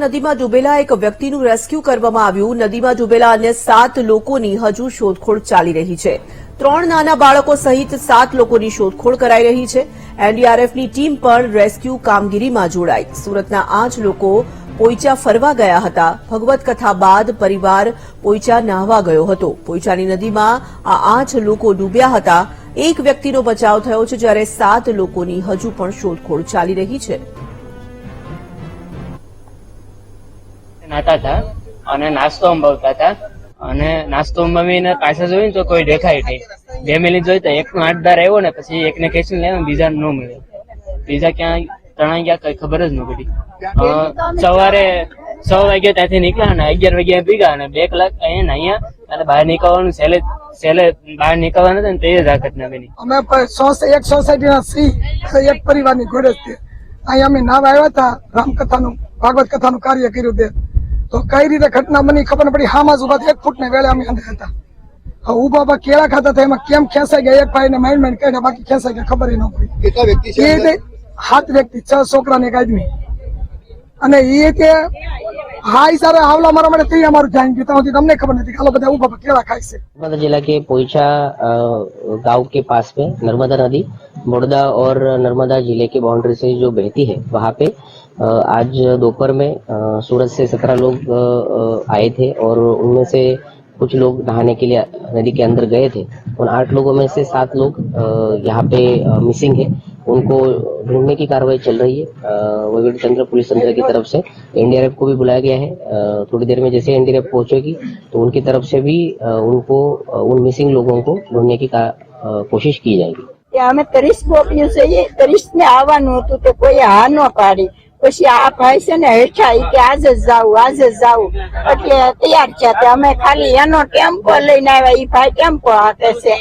નદીમાં ડૂબેલા એક વ્યક્તિનું રેસ્ક્યુ કરવામાં આવ્યું. નદીમાં ડૂબેલા અન્ય સાત લોકોની હજુ શોધખોળ ચાલી રહી છે. ત્રણ નાના બાળકો સહિત સાત લોકોની શોધખોળ કરાઈ રહી છે. એનડીઆરએફની ટીમ પણ રેસ્ક્યુ કામગીરીમાં જોડાઈ. સુરતના આઠ લોકો પોઈચા ફરવા ગયા હતા. ભગવત કથા બાદ પરિવાર પોઈચા નાહવા ગયો હતો. પોઈચાની નદીમાં આ આઠ લોકો ડૂબ્યા હતા. એક વ્યક્તિનો બચાવ થયો છે જ્યારે સાત લોકોની હજુ પણ શોધખોળ ચાલી રહી છે. નાતા હતા અને નાસ્તો અંબાવતા હતા અને નાસ્તો અંબાવીને પાછા જોઈને તો કોઈ દેખાય નહીં. મિનિટ જોઈ તો એકનો આઠદાર આવ્યો ને પછી એકને ખેંચીને લેવા બીજા ન મળ્યો. બીજા ક્યાં તણાઈ ગયા કઈ ખબર જ ન પડી. સવારે છ વાગ્યા ત્યાંથી નીકળ્યા અને અગિયાર વાગ્યા ભીગા અને બે કલાક અહીંયા ને અહીંયા અને બહાર નીકળવાનું સેલે સેલે બહાર નીકળવાનું હતું ને તે જ આ ઘટના બની. અમે એક સોસાયટીના સિંહ એક પરિવારની ઘોડે જ તે અહીંયા અમે નાવા આવ્યા હતા. રામકથાનું, ભાગવત કથાનું કાર્ય કર્યું તે. તો કઈ રીતે ઘટના બની ખબર ન પડી. હામાં જ ઊભા એક ફૂટ ને વેળે અમે અંદર હતા. ઊભા ઊભા કેળા ખાતા હતા એમાં કેમ ખેંચાઈ ગયા? એક ભાઈ ને માઇન્ડ માઇન્ડ કાઢ્યા બાકી ખેંચાઈ ગયા ખબર ન પડી. કેટલા વ્યક્તિ છે? સાત વ્યક્તિ છ છોકરા ને એક આદમી. અને એ કે હા ઈ સારા આવલા મારા માટે તે અમારું ધ્યાન ગયું ત્યાં સુધી તમને ખબર નથી કે આ લોકો બધા ઉભા ઉભા કેળા ખાય છે नर्मदा जिला के पोईचा अ, गांव के पास में नर्मदा नदी बड़ौदा और नर्मदा जिले की बाउंड्री से जो बहती है वहाँ पे अ, आज दोपहर में अ, सूरत से सत्रह लोग अ, अ, आए थे और उनमें से कुछ लोग नहाने के लिए नदी के अंदर गए थे उन आठ लोगों में से सात लोग अ, यहाँ पे मिसिंग है उनको ढूंढने की कार्रवाई चल रही है वगड़ तंत्र पुलिस तंत्र की तरफ से एनडीआरएफ को भी बुलाया गया है अ, थोड़ी देर में जैसे एनडीआरएफ पहुंचेगी तो उनकी तरफ से भी अ, उनको अ, उन मिसिंग लोगों को ढूंढने की का- अ, कोशिश की जाएगी કે અમે ત્રીસ ગોપીઓ છીએ ત્રીસ ને આવવાનું હતું તો કોઈ હા ન પાડી પછી આ ભાઈ છે ને હેઠા કે આજે જ જાવું આજે જાવું એટલે તૈયાર છે તે અમે ખાલી એનો ટેમ્પો લઈને આવ્યા. એ ભાઈ ટેમ્પો હાકે છે.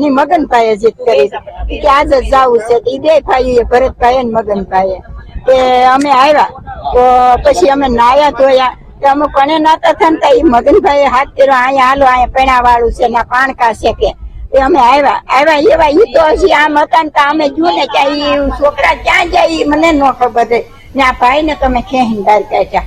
ની મગનભાઈએ જીત કરી. કે આજે જ જાવું છે. ઈ બે ભાઈ ભરતભાઈ ને મગનભાઈ તે અમે આવ્યા. તો પછી અમે નાયા ધોયા. તો અમુક કોને નાતા થયા ને તો ઈ મગનભાઈએ હાથ કર્યો. અહીંયા હાલો અહીંયા પેણા વાળું છે ના પાણકા છે કે. તે અમે આવ્યા. આવ્યા એવા ઈ તો હજી આમ હતા ને અમે જો ને કે છોકરા ક્યાં જાય મને ન ખબર ને આ ભાઈ ને તમે ખેહીને બહાર કાઢ્યા.